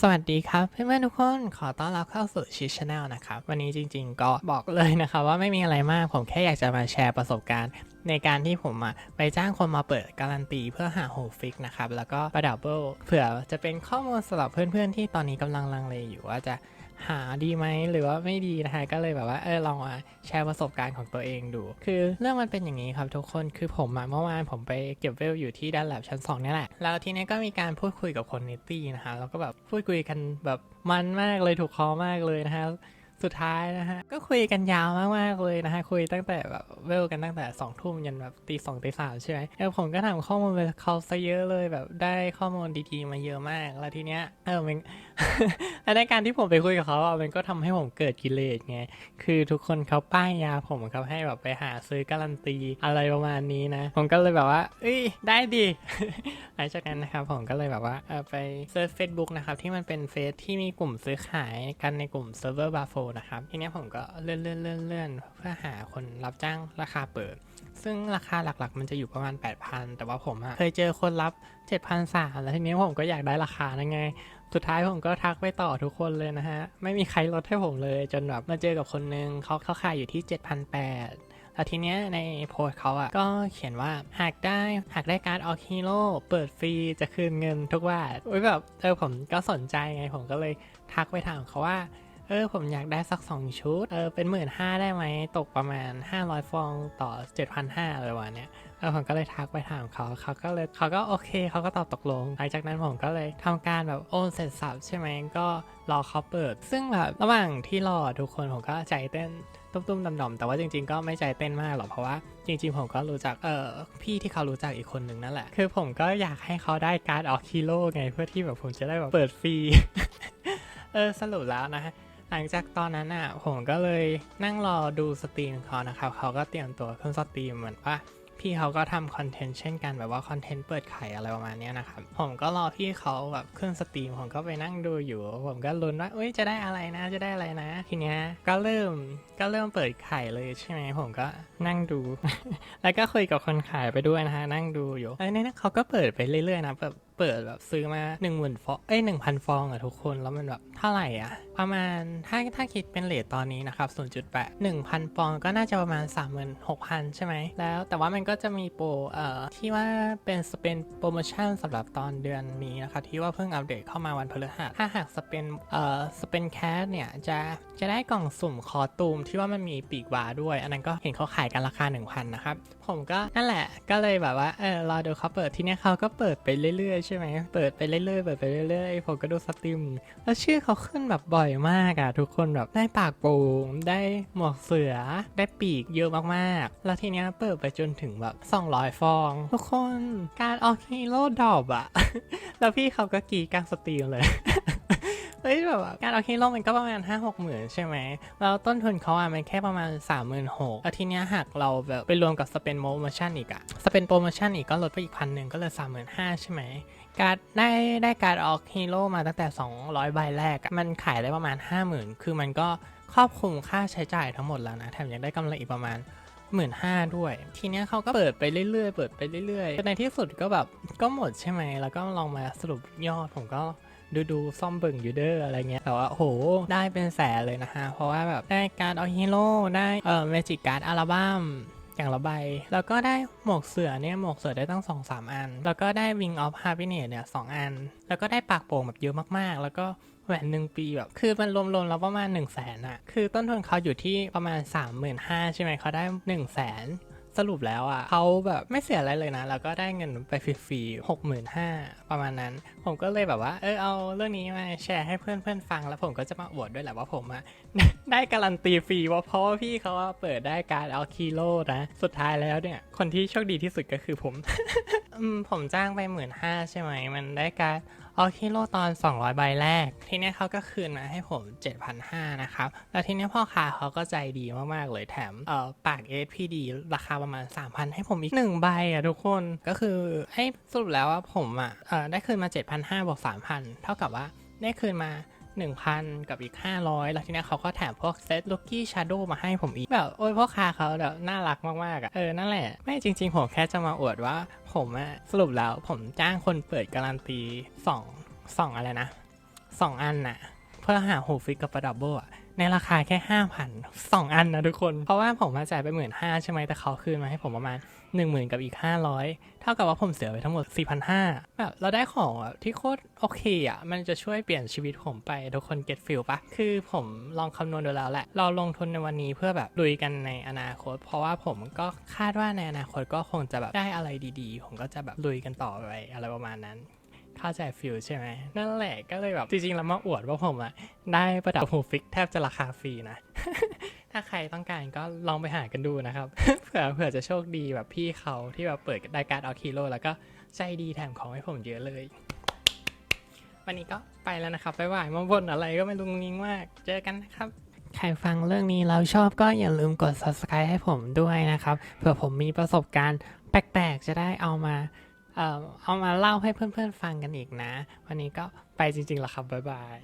สวัสดีครับเพื่อนๆทุกคนขอต้อนรับเข้าสู่ชิชแนลนะครับ วันนี้จริง ๆ ก็บอกเลยนะครับว่าไม่มีอะไรมากผมแค่อยากจะมาแชร์ประสบการณ์ ในการที่ผมอะไปจ้างคนมาเปิดการันตีเพื่อหาโฮฟิกนะครับ แล้วก็ประดับเบิลเผื่อจะเป็นข้อมูลสำหรับเพื่อนๆที่ตอนนี้กำลังลังเลอยู่ว่าจะ หาดีไหมหรือว่าไม่ดีนะคะก็เลยแบบว่าเออลองมาแชร์ประสบการณ์ของตัวเองดู คือเรื่องมันเป็นอย่างนี้ครับทุกคนคือผมมาเมื่อวานผมไปเก็บเวลอยู่ที่ด้านแลบชั้น2นี่แหละแล้วทีนี้ก็มีการพูดคุยกับคนนิตี้นะคะแล้วก็แบบพูดคุยกันแบบมันมากเลยถูกคอมากเลยนะคะ สุดท้ายนะฮะ ก็คุยกันยาวมากๆเลยนะฮะ คุยตั้งแต่แบบเวลกันตั้งแต่สองทุ่มยันแบบตีสองตีสามใช่ไหมแล้วผมก็ถามข้อมูลไปเขาซะเยอะเลยแบบได้ข้อมูลดีๆมาเยอะมาก แล้วทีเนี้ยเออมันและในการที่ผมไปคุยกับเขาอะมันก็ทำให้ผมเกิดกิเลสไง คือทุกคนเขาป้ายยาผมครับให้แบบไปหาซื้อการันตีอะไรประมาณนี้นะ ผมก็เลยแบบว่า เอ้ย ได้ดิหลังจากนั้นนะครับผมก็เลยแบบว่าเออไปเซิร์ช Facebook นะครับที่มันเป็นเฟซที่มีกลุ่มซื้อขายกันในกลุ่มเซิร์ฟเวอร์บาโฟนะครับทีนี้ผมก็เลื่อนเลื่อนเลื่อนเลื่อนเพื่อหาคนรับจ้างราคาเปิด ซึ่งราคาหลักๆ มันจะอยู่ประมาณ 8,000 แต่ว่าผมเคยเจอคนรับ 7,300 แล้วทีนี้ผมก็อยากได้ราคานั่นไง สุดท้ายผมก็ทักไปต่อทุกคนเลยนะฮะ ไม่มีใครลดให้ผมเลยจนแบบมาเจอกับคนนึงเขาเขาขายอยู่ที่ 7,800แล้วทีเนี้ยในโพสเขาอะก็เขียนว่าหากได้หากได้การ์ดออคิโลเปิดฟรีจะคืนเงินทุกบาทอุ้ยแบบเออผมก็สนใจไงผมก็เลยทักไปถามเขาว่า เออผมอยากได้สัก2ชุด เออเป็นหมื่นห้าได้ไหม ตกประมาณ 500 ฟองต่อ 7,500อะไรวะเนี่ยเออผมก็เลยทักไปถามเขาเขาก็เลยเขาก็โอเคเขาก็ตอบตกลง หลังจากนั้นผมก็เลยทำการแบบโอนเสร็จสับใช่ไหมก็รอเขาเปิด ซึ่งแบบระหว่างที่รอทุกคนผมก็ใจเต้นตุ้มๆดำๆแต่ว่าจริงๆ ก็ไม่ใจเต้นมากหรอกเพราะว่าจริงๆ ผมก็รู้จักเออพี่ที่เขารู้จักอีกคนหนึ่งนั่นแหละ คือผมก็อยากให้เขาได้การ์ดออกฮีโร่ไงเพื่อที่แบบผมจะได้แบบเปิดฟรี เออสรุปแล้วนะฮะ หลังจากตอนนั้นอะผมก็เลยนั่งรอดูสตรีมเขานะครับเขาก็เตรียมตัวขึ้นสตรีมเหมือนว่าพี่เขาก็ทำคอนเทนต์เช่นกันแบบว่าคอนเทนต์เปิดไข่อะไรประมาณนี้นะครับ ผมก็รอพี่เขาแบบขึ้นสตรีม ผมก็ไปนั่งดูอยู่ ผมก็ลุ้นว่าเอ้ยจะได้อะไรนะจะได้อะไรนะ ทีเนี้ยก็เริ่มก็เริ่มเปิดไข่เลยใช่ไหมผมก็นั่งดู แล้วก็คุยกับคนขายไปด้วยนะฮะนั่งดูอยู่ไอ้นี่นะเขาก็เปิดไปเรื่อยๆนะแบบ เปิดแบบซื้อมา1 0,000ฟองเอ้ย1,000 ฟองอะทุกคนแล้วมันแบบเท่าไหร่อะประมาณถ้าถ้าคิดเป็นเลทตอนนี้นะครับ0.8 1,000 ฟองก็น่าจะประมาณ 36,000 ใช่ไหมแล้วแต่ว่ามันก็จะมีโปรเอ่อที่ว่าเป็นสเปนโปรโมชั่นสำหรับตอนเดือนนี้นะครับที่ว่าเพิ่งอัปเดตเข้ามาวันพฤหัสถ้าหากสเปนเอ่อสเปนแคสเนี่ยจะจะได้กล่องสุ่มคอตูมที่ว่ามันมีปีกวาด้วย อันนั้นก็เห็นเขาขายกันราคา 1,000 นะครับผมก็นั่นแหละก็เลยแบบว่าเออรอดูเขาเปิดที่นี้ยเขาก็เปิดไปเรื่อยใช่ไหม เปิดไปเรื่อยๆ เปิดไปเรื่อยๆ ผมก็ดูสตรีม แล้วชื่อเขาขึ้นแบบบ่อยมากอะทุกคนแบบได้ปากโป่งได้หมวกเสือ ได้ปีกเยอะมากๆ แล้วทีเนี้ยเปิดไปจนถึงแบบ 200 ฟอง ทุกคน การออกฮีโร่ดอบอะแล้วพี่เขาก็กีกลางสตรีมเลย เฮ้ยแบบการเอาฮีโร่มันก็ประมาณ5 6หมื่นใช่ไหมแล้วต้นทุนเขาอะมันแค่ประมาณ 3 6 0 0 0แล้วทีเนี้ยหากเราแบบไปรวมกับสเปนโปรโมชั่นอีกอะสเปนโปรโมชั่นอีกก็ลดไปอีกพันหนึ่งก็เลย35,000ใช่ไหมการได้ได้การออกฮีโร่มาตั้งแต่ 200 ใบแรก มันขายได้ประมาณ 50,000 คือมันก็ครอบคลุมค่าใช้จ่ายทั้งหมดแล้วนะ แถมยังได้กำไรอีกประมาณหมื่นห้าด้วย ทีเนี้ยเขาก็เปิดไปเรื่อยๆ เปิดไปเรื่อยๆ ในที่สุดก็แบบก็หมดใช่ไหม แล้วก็ลองมาสรุปยอดผมก็ ดูดูซ่อมเบิ่งอยู่เด้ออะไรเงี้ยแต่ว่าโหได้เป็นแสนเลยนะฮะ เพราะว่าแบบได้การดออฮีโร่ได้เอ่อเมจิกการ์ดอัลบั้มอย่างละใบ แล้วก็ได้หมวกเสือเนี่ยหมวกเสือได้ตั้ง2อสามอัน แล้วก็ได้ Wing of Happiness เนี่ยสองอัน แล้วก็ได้ปากโป่งแบบเยอะมากๆ แล้วก็แหวนหนึ่งปีแบบ คือมันรวมๆแล้วประมาณ1นึ่งแสนอะคือต้นทุนเขาอยู่ที่ประมาณ 3 5 0 0 0ใช่ไหมเขาได้1นึ่งแสน สรุปแล้วอะเขาแบบไม่เสียอะไรเลยนะ แล้วก็ได้เงินไปฟรีๆหกหมื่นห้าประมาณนั้น ผมก็เลยแบบว่า เออเอาเรื่องนี้มาแชร์ให้เพื่อนๆฟัง แล้วผมก็จะมาอวดด้วยแหละว่าผมอะได้การันตีฟรีว่าเพราะว่าพี่เขาาเปิดได้การเอาคีโลนะ สุดท้ายแล้วเนี่ย คนที่โชคดีที่สุดก็คือผมผมจ้างไปหมื่นห้าใช่ไหม มันได้การ เอาคิโลตอน 200 ใบแรก ทีเนี้ยเขาก็คืนมาให้ผม 7,500 นะครับ แล้วทีเนี้ยพ่อค้าเขาก็ใจดีมากๆ เลยแถมเอ่อปาก SPD ราคาประมาณ 3,000 ให้ผมอีก 1 ใบอะทุกคนก็คือให้สรุปแล้วว่าผมอะเออได้คืนมา 7,500บวก3,000 เท่ากับว่าได้คืนมา 1,000 กับอีก 500 แล้วทีนี้เขาก็แถมพวกเซตลูกี้ชาโดมาให้ผมอีก แบบโอ้ยพ่อค้าเขาแบบน่ารักมากๆอะเออนั่นแหละ ไม่จริง ๆ ผมแค่จะมาอวดว่าผมอะสรุปแล้วผมจ้างคนเปิดการันตี2 2อะไรนะ 2 อันน่ะ เพื่อหาหูฟิกกับประดับเบิลอะ ในราคาแค่5,000 2อันนะทุกคน เพราะว่าผมมาจ่ายไปหมื่นห้าใช่ไหมแต่เขาคืนมาให้ผมประมาณ10,000กับอีก500เท่ากับว่าผมเสียไปทั้งหมด4,500แบบเราได้ของอะที่โคตรโอเคอะมันจะช่วยเปลี่ยนชีวิตผมไปทุกคนเก็ตฟิลปะคือผมลองคำนวณดูแล้วแหละ เราลงทุนในวันนี้เพื่อแบบลุยกันในอนาคต เพราะว่าผมก็คาดว่าในอนาคตก็คงจะแบบได้อะไรดีๆ ผมก็จะแบบลุยกันต่อไปอะไรประมาณนั้น เข้าใจฟิลใช่ไหม นั่นแหละก็เลยแบบ จริงๆ แล้วมาอวดว่าผมอะได้ประดับหูฟิกแทบจะราคาฟรีนะ ถ้าใครต้องการก็ลองไปหากันดูนะครับ เผื่อเผื่อจะโชคดีแบบพี่เขาที่แบบเปิดรายการออคิโลแล้วก็ใจดีแถมของให้ผมเยอะเลย วันนี้ก็ไปแล้วนะครับบ๊ายบายมาบ่นอะไรก็ไม่รู้งิงมาก เจอกันนะครับใครฟังเรื่องนี้แล้วชอบก็อย่าลืมกด subscribe ให้ผมด้วยนะครับ เผื่อผมมีประสบการณ์แปลกๆ จะได้เอามา เอามาเล่าให้เพื่อนๆฟังกันอีกนะ วันนี้ก็ไปจริงๆแล้วครับบ๊ายบาย